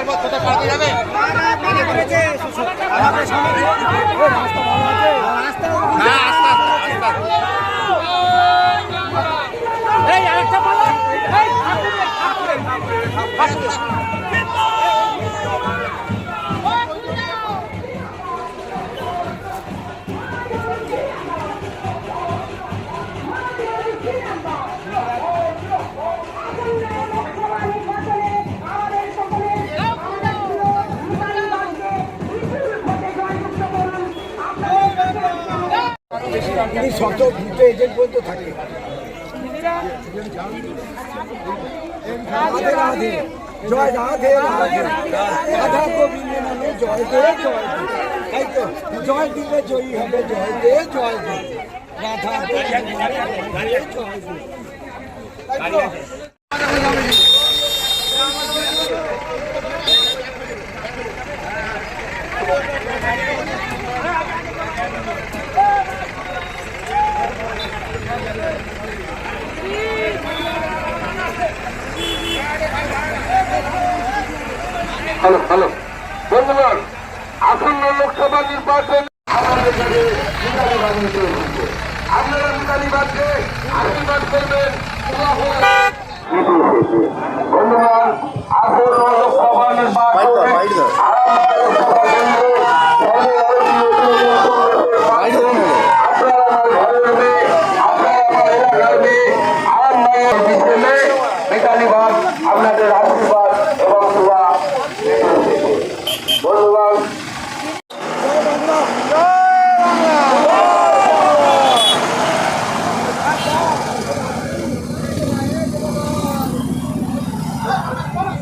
করব কোথায় পাঠাতে যাবে তিনি শত দুটো এজেন্ট পর্যন্ত থাকে। রাধে রাধে। জয় রাধে রাধে। রাধা গোবিন্দ নামে জয় দে জয় দে। তাই তো? জয় দিলে জয়ী হবে জয় দে জয় দে। রাধা জয় দে। তাই তো? হ্যালো হ্যালো বন্ধুগণ আসন্ন লোকসভা নির্বাচন আমাদের কাছে। আপনারা মিতালি বাদকে আশীর্বাদ করবেন। বন্ধুগণ আসন্ন লোকসভা নির্বাচন আমার লোকসভা কেন্দ্রে সর্বে ভারতীয় আপনারা আমার ঘরের মেয়ে আপনারা আমার এলাকার মেয়ে আমার মায়ের বিদ্যুলে মিতালি বাগ আপনাদের আশীর্বাদ এবং দোয়া বন্ধুগণ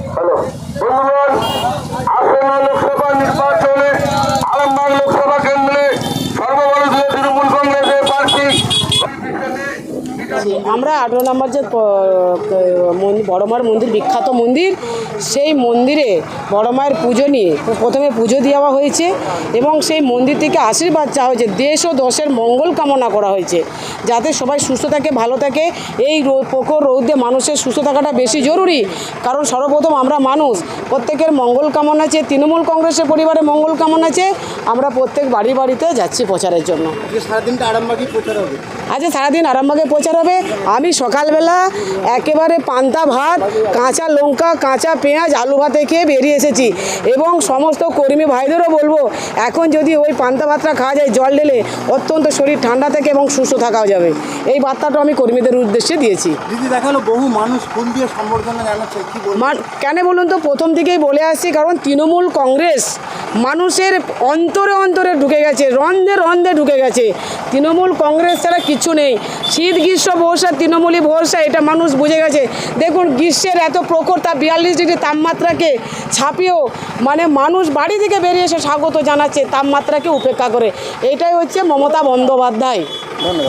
হ্যালো বন্ধুগণ আসন্ন লোকসভা নির্বাচনে আরামবাগ লোকসভা কেন্দ্রে সর্বভারতীয় তৃণমূল কংগ্রেসের প্রার্থী আমরা আঠেরো নম্বর যে বড়মার মন্দির, বিখ্যাত মন্দির, সেই মন্দিরে বড় মায়ের পুজো নিয়ে প্রথমে পুজো দেওয়া হয়েছে এবং সেই মন্দির থেকে আশীর্বাদ চাওয়া হয়েছে। দেশ ও দশের মঙ্গল কামনা করা হয়েছে যাতে সবাই সুস্থ থাকে, ভালো থাকে। এই প্রখর রৌদ্রে মানুষের সুস্থ থাকাটা বেশি জরুরি। কারণ সর্বপ্রথম আমরা মানুষ, প্রত্যেকের মঙ্গল কামনা আছে তৃণমূল কংগ্রেসের পরিবারে মঙ্গল কামনা আছে আমরা প্রত্যেক বাড়ি বাড়িতে যাচ্ছি প্রচারের জন্য। সারাদিনটা আরামবাগই প্রচার হবে। আজকে সারাদিন আরামবাগে প্রচার হবে। আমি সকালবেলা একেবারে পান্তা ভাত কাঁচা লঙ্কা কাঁচা পেঁয়াজ আলু ভাতে খেয়ে বেরিয়ে এসেছি। এবং সমস্ত কর্মী ভাইদেরও বলব এখন যদি ওই পান্তা ভাতটা খাওয়া যায় জল ঢেলে অত্যন্ত শরীর ঠান্ডা থেকে এবং সুস্থ থাকাও যাবে। এই বার্তাটা আমি কর্মীদের উদ্দেশ্যে দিয়েছি। দিদি দেখাল বহু মানুষ ফুল দিয়ে সম্বর্ধনা জানাচ্ছে কেন বলুন তো প্রথম থেকেই বলে আসছি কারণ তৃণমূল কংগ্রেস মানুষের অন্তরে অন্তরে ঢুকে গেছে রন্ধে রন্ধে ঢুকে গেছে। তৃণমূল কংগ্রেস ছাড়া কিছু নেই। শীত গ্রীষ্ম ভরসা তৃণমূলী ভরসা এটা মানুষ বুঝে গেছে। দেখুন গ্রীষ্মের এত প্রখর তা বিয়াল্লিশ ডিগ্রি তাপমাত্রাকে ছাপিয়েও মানে মানুষ বাড়ি থেকে বেরিয়ে এসে স্বাগত জানাচ্ছে তাপমাত্রাকে উপেক্ষা করে। এটাই হচ্ছে মমতা বন্দ্যোপাধ্যায়। হ্যালো